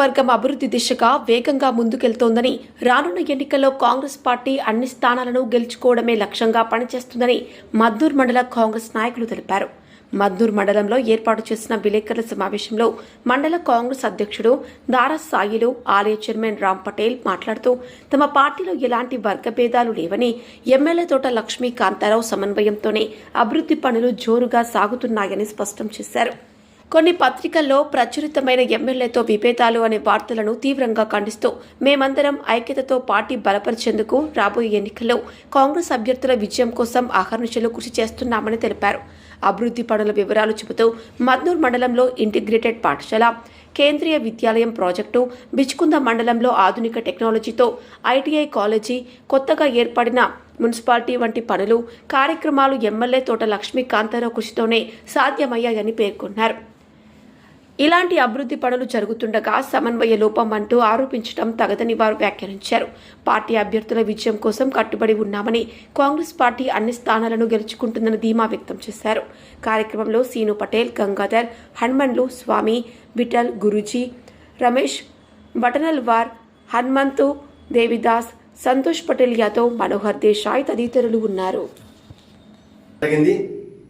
నియోజకవర్గం అభివృద్ధి దిశగా వేగంగా ముందుకెళ్తోందని రానున్న ఎన్నికల్లో కాంగ్రెస్ పార్టీ అన్ని స్థానాలను గెలుచుకోవడమే లక్ష్యంగా పనిచేస్తుందని మద్దూర్ మండల కాంగ్రెస్ నాయకులు తెలిపారు. మద్దూర్ మండలంలో ఏర్పాటు చేసిన విలేకరుల సమావేశంలో మండల కాంగ్రెస్ అధ్యక్షుడు దారా సాయిలు ఆలయ చైర్మన్ రామ్ పటేల్ మాట్లాడుతూ తమ పార్టీలో ఎలాంటి వర్గభేదాలు లేవని ఎమ్మెల్యే తోట లక్ష్మీ కాంతారావు సమన్వయంతోనే అభివృద్ధి పనులు జోరుగా సాగుతున్నాయని స్పష్టం చేశారు. కొన్ని పత్రికల్లో ప్రచురితమైన ఎమ్మెల్యేతో విభేదాలు అనే వార్తలను తీవ్రంగా ఖండిస్తూ మేమందరం ఐక్యతతో పార్టీ బలపరిచేందుకు రాబోయే ఎన్నికల్లో కాంగ్రెస్ అభ్యర్థుల విజయం కోసం అహర్నిశలు కృషి చేస్తున్నామని తెలిపారు. అభివృద్ధి పనుల వివరాలు చెబుతూ మద్నూర్ మండలంలో ఇంటిగ్రేటెడ్ పాఠశాల కేంద్రీయ విద్యాలయం ప్రాజెక్టు బిచ్కుంద మండలంలో ఆధునిక టెక్నాలజీతో ఐటీఐ కాలేజీ కొత్తగా ఏర్పడిన మున్సిపాలిటీ వంటి పనులు కార్యక్రమాలు ఎమ్మెల్యే తోట లక్ష్మీ కాంతారావు కృషితోనే సాధ్యమయ్యాయని పేర్కొన్నారు. ఇలాంటి అభివృద్ధి పనులు జరుగుతుండగా సమన్వయ లోపం అంటూ ఆరోపించడం తగదని వారు వ్యాఖ్యానించారు. పార్టీ అభ్యర్థుల విజయం కోసం కట్టుబడి ఉన్నామని కాంగ్రెస్ పార్టీ అన్ని స్థానాలను గెలుచుకుంటుందని ధీమా వ్యక్తం చేశారు. కార్యక్రమంలో సీను పటేల్ గంగాధర్ హనుమన్లు స్వామి విఠల్ గురుజీ రమేష్ బటనల్వార్ హనుమంతు దేవిదాస్ సంతోష్ పటేల్ యాదవ్ మనోహర్ దేశాయ్ తదితరులు ఉన్నారు.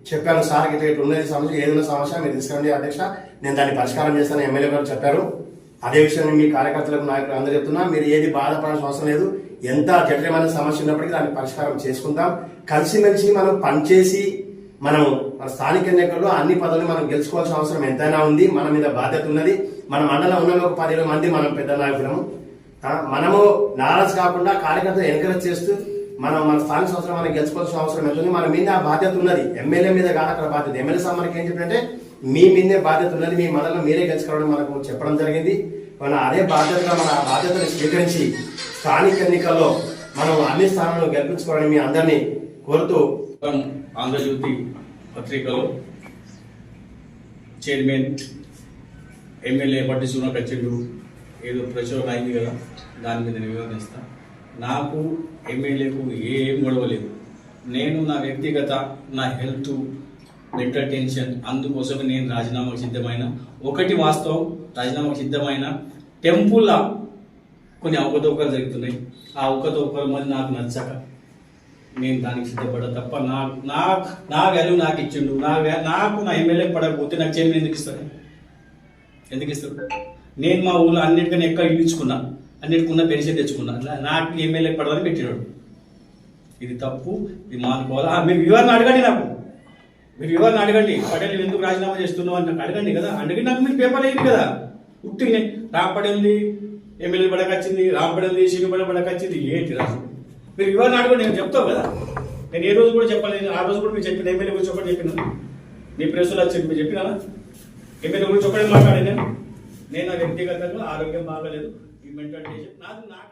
చెప్పాను సార్ ఇట్లా ఇట్లా ఉన్నది సమస్య ఏదైనా సమస్య మీరు తీసుకురండి అధ్యక్ష. నేను దాన్ని పరిష్కారం చేస్తాను ఎమ్మెల్యే గారు చెప్పారు. అదే విషయాన్ని మీ కార్యకర్తలకు నాయకులు అందరూ చెప్తున్నా మీరు ఏది బాధపడాల్సిన అవసరం లేదు. ఎంత జటిలమైన సమస్య ఉన్నప్పటికీ దాన్ని పరిష్కారం చేసుకుంటాం కలిసిమెలిసి మనం పనిచేసి మనం మన స్థానిక ఎన్నికల్లో అన్ని పదవులు మనం గెలుచుకోవాల్సిన అవసరం ఎంతైనా ఉంది. మన మీద బాధ్యత ఉన్నది. మన మండలం ఉన్న ఒక పదిహేను మంది మనం పెద్ద నాయకులము. మనము నారాజ్ కాకుండా కార్యకర్తలు ఎంకరేజ్ చేస్తూ మనం మన స్థానిక సంవత్సరం మనం గెలుచుకోవాల్సిన అవసరం ఎంత ఉంది? మన మీద ఆ బాధ్యత ఉన్నది. ఎమ్మెల్యే మీద కాదు అక్కడ బాధ్యత. ఎమ్మెల్యే సార్ మనకి ఏం చెప్పంటే మీ మీదే బాధ్యత ఉన్నది మీ మండలం మీరే గెలుచుకోవడం మనకు చెప్పడం జరిగింది. మన అదే బాధ్యతగా మన ఆ బాధ్యతను స్వీకరించి స్థానిక ఎన్నికల్లో మనం అన్ని స్థానాలను గెలిపించుకోవాలని మీ అందరినీ కోరుతూ ఆంధ్రజ్యోతి పత్రికలో చైర్మన్ ఎమ్మెల్యే పట్టి సునకచ్చిండు ఏదో ప్రచురణ అయింది కదా దాని మీద నేను వివరిస్తా నాకు ఎమ్మెల్యేకు ఏం గొడవలేదు. నేను నా వ్యక్తిగత నా హెల్త్ మెంటల్ టెన్షన్ అందుకోసమే నేను రాజీనామాకు సిద్ధమైన. ఒకటి వాస్తవం రాజీనామాకు సిద్ధమైన టెంపుల్లా కొన్ని అవకతవకలు జరుగుతున్నాయి. ఆ అవకతవకలు మరి నాకు నచ్చక నేను దానికి సిద్ధపడ్డా తప్ప నా నా నా వాల్యూ నాకు ఇచ్చిండు. నా నాకు నా ఎమ్మెల్యే పడకపోతే నాకు చైర్మన్ ఎందుకు ఇస్తాడు? ఎందుకు ఇస్తాడు? నేను మా ఊళ్ళో అన్నిటికన్నా ఎక్కడ ఇల్లుచుకున్నా అన్నిటికున్న పెన్షన్ తెచ్చుకున్నా. నా- నాకు ఎమ్మెల్యే పడదని పెట్టినాడు. ఇది తప్పు ఇది మానుకోవాలా? మీరు వివరణ అడగండి నాకు. మీరు వివరణ అడగండి. పటేల్ ఎందుకు రాజీనామా చేస్తున్నావు అని నాకు అడగండి కదా. అడిగి నాకు మీరు పేపర్ అయ్యింది కదా. ఉట్టినే రాపడింది ఎమ్మెల్యే పడకొచ్చింది రాపడింది ఉంది పడ పడకొచ్చింది. ఏంటి రాజు? మీరు వివరణ అడగండి నేను చెప్తావు కదా. నేను ఏ రోజు కూడా చెప్పలేదు. ఆ రోజు కూడా మీరు చెప్పిన ఎమ్మెల్యే గురించి ఒకటి చెప్పిన? నీ ప్రెస్లో వచ్చి మీరు చెప్పినా ఎమ్మెల్యే గురించి ఒకటే మాట్లాడాను నేను. నేను నా వ్యక్తిగతంగా ఆరోగ్యం బాగలేదు. ఈ మెంటల్ టెన్షన్ నాకు నాకు